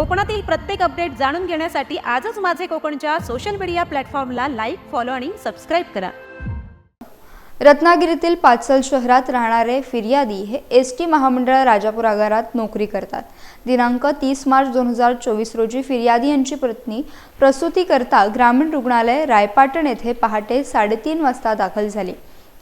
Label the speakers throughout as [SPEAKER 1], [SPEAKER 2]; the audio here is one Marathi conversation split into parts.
[SPEAKER 1] कोकणातील प्रत्येक अपडेट जाणून घेण्यासाठी आजच माझे कोकणच्या सोशल मीडिया प्लॅटफॉर्मला लाईक फॉलो आणि सबस्क्राईब करा.
[SPEAKER 2] रत्नागिरीतील पाचल शहरात राहणारे फिर्यादी हे एस टी महामंडळ राजापूर आगारात नोकरी करतात. दिनांक तीस मार्च दोन हजार चोवीस रोजी फिर्यादी यांची पत्नी प्रसूतीकरता ग्रामीण रुग्णालय रायपाटण येथे पहाटे साडेतीन वाजता दाखल झाली.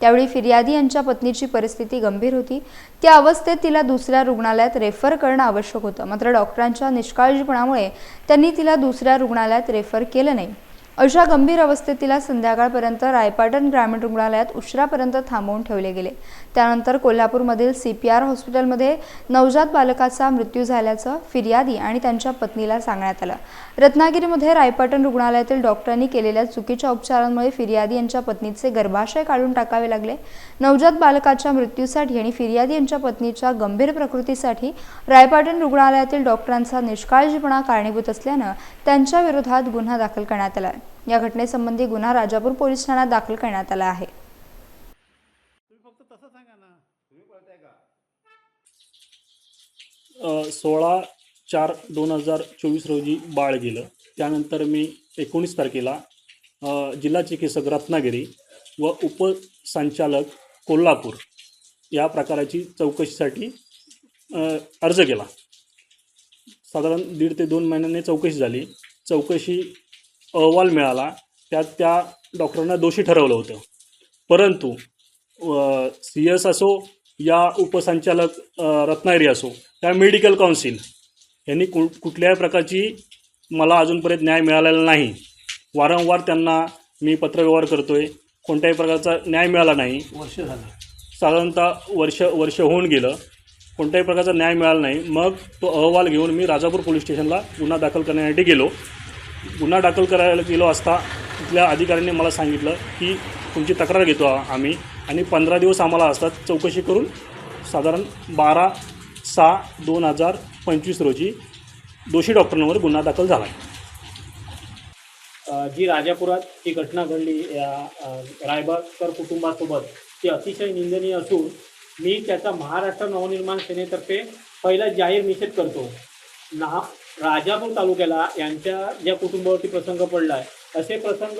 [SPEAKER 2] त्यावेळी फिर्यादी यांच्या पत्नीची परिस्थिती गंभीर होती. त्या अवस्थेत तिला दुसऱ्या रुग्णालयात रेफर करणं आवश्यक होतं. मात्र डॉक्टरांच्या निष्काळजीपणामुळे त्यांनी तिला दुसऱ्या रुग्णालयात रेफर केलं नाही. अशा गंभीर अवस्थेत तिला संध्याकाळपर्यंत रायपाटण ग्रामीण रुग्णालयात उशिरापर्यंत थांबवून ठेवले गेले. त्यानंतर कोल्हापूरमधील सी पी आर हॉस्पिटलमध्ये नवजात बालकाचा मृत्यू झाल्याचं फिर्यादी आणि त्यांच्या पत्नीला सांगण्यात आलं. रत्नागिरीमध्ये रायपाटण रुग्णालयातील डॉक्टरांनी केलेल्या चुकीच्या उपचारांमुळे फिर्यादी यांच्या पत्नीचे गर्भाशय काढून टाकावे लागले. नवजात बालकाच्या मृत्यूसाठी आणि फिर्यादी यांच्या पत्नीच्या गंभीर प्रकृतीसाठी रायपाटण रुग्णालयातील डॉक्टरांचा निष्काळजीपणा कारणीभूत असल्यानं त्यांच्या विरोधात गुन्हा दाखल करण्यात आला. आहे या घटनेसंबंधी गुन्हा राजापूर पोलीस ठाण्यात दाखल करण्यात आला आहे.
[SPEAKER 3] सोळा चार दोन हजार चोवीस रोजी बाळ गेलं. त्यानंतर मी एकोणीस तारखेला अ, जिल्हा चिकित्सक रत्नागिरी व उपसंचालक कोल्हापूर या प्रकाराची चौकशीसाठी अ, अर्ज केला. साधारण दीड ते दोन महिन्यांनी चौकशी झाली. चौकशी अहवाल मिळाला त्यात त्या डॉक्टरांना दोषी ठरवलं होतं. परंतु सी एस असो या उपसंचालक रत्नागिरी असो या मेडिकल काउन्सिल यांनी कु कुठल्याही प्रकारची मला अजूनपर्यंत न्याय मिळालेला नाही. वारंवार त्यांना मी पत्रव्यवहार करतो आहे कोणत्याही प्रकारचा न्याय मिळाला नाही.
[SPEAKER 4] वर्ष झालं.
[SPEAKER 3] साधारणतः वर्ष वर्ष होऊन गेलं. कोणत्याही प्रकारचा न्याय मिळाला नाही. मग तो अहवाल घेऊन मी राजापूर पोलीस स्टेशनला गुन्हा दाखल करण्यासाठी गेलो. गुन्हा दाखल करायला गेलो असता तिथल्या अधिकाऱ्यांनी मला सांगितलं की तुमची तक्रार घेतो आम्ही आणि पंधरा दिवस आम्हाला असतात चौकशी करून साधारण बारा सहा दोन हजार पंचवीस रोजी दोषी डॉक्टरांवर गुन्हा दाखल झाला.
[SPEAKER 4] जी राजापुरात ही घटना घडली या अ, रायबाकर कुटुंबासोबत ती अतिशय निंदनीय असून मी त्याचा महाराष्ट्र नवनिर्माण सेनेतर्फे पहिला जाहीर निषेध करतो. ना राजापूर तालुक्याला यांच्या ज्या कुटुंबावरती प्रसंग पडला आहे असे प्रसंग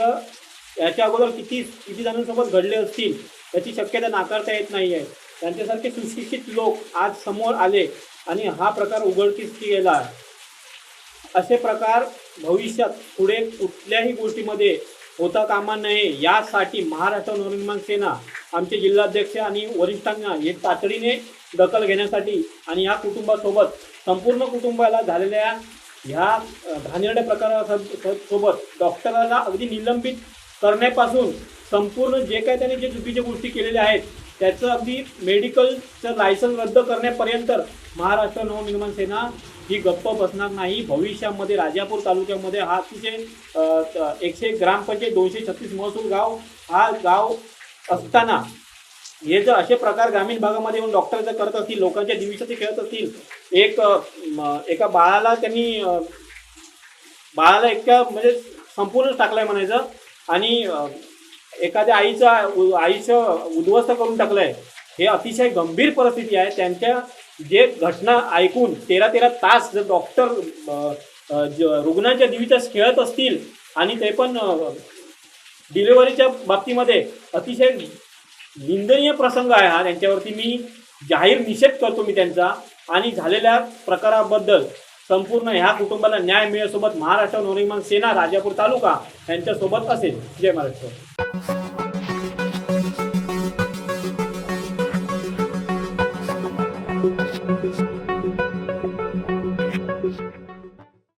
[SPEAKER 4] याच्या अगोदर किती किती जणांसोबत घडले असतील याची शक्यता नाकारता येत नाही आहे त्यांच्यासारखे सुशिक्षित लोक आज समोर आले आणि हा प्रकार उघडकीस गेला. असे प्रकार भविष्यात पुढे कुठल्याही गोष्टीमध्ये होता कामा नये यासाठी महाराष्ट्र नवनिर्माण सेना आमचे जिल्हाध्यक्ष आणि वरिष्ठांना हे तातडीने दखल घेण्यासाठी आणि या कुटुंबासोबत संपूर्ण कुटुंबाला झालेल्या ह्या घाणेरड्या घाणेरड्या प्रकारासोबत डॉक्टराला अगदी निलंबित करण्यापासून संपूर्ण जे काही त्याने जे चुकीच्या गोष्टी केलेल्या आहेत त्याचं अगदी मेडिकलचं लायसन्स रद्द करण्यापर्यंत महाराष्ट्र नवनिर्माण सेना ही गप्प बसणार नाही. भविष्यामध्ये राजापूर तालुक्यामध्ये हा अतिशय एकशे ग्रामपंचायत दोनशे छत्तीस महसूल गाव हा गाव असताना हे जर असे प्रकार ग्रामीण भागामध्ये येऊन डॉक्टर जर करत असतील लोकांच्या जीविताशी खेळत असतील एक एका बाळाला त्यांनी बाळाला एका म्हणजे संपूर्ण टाकलंय म्हणायचं आणि एखाद्या आईचा आईचं उद्ध्वस्त करून टाकलंय. हे अतिशय गंभीर परिस्थिती आहे. त्यांच्या जे घटना ऐकून तेरा तेरा तास जर डॉक्टर रुग्णांच्या जीवितास खेळत असतील आणि ते पण डिलेवरीच्या डिलिव्हरीच्या बाबतीमध्ये अतिशय निंदनीय प्रसंग आहे हा. त्यांच्यावरती मी जाहीर निषेध करतो मी त्यांचा. आणि झालेल्या प्रकाराबद्दल संपूर्ण ह्या कुटुंबाला न्याय मिळेसोबत महाराष्ट्र नवनिर्माण सेना राजापूर तालुका यांच्यासोबत असेल. जय महाराष्ट्र.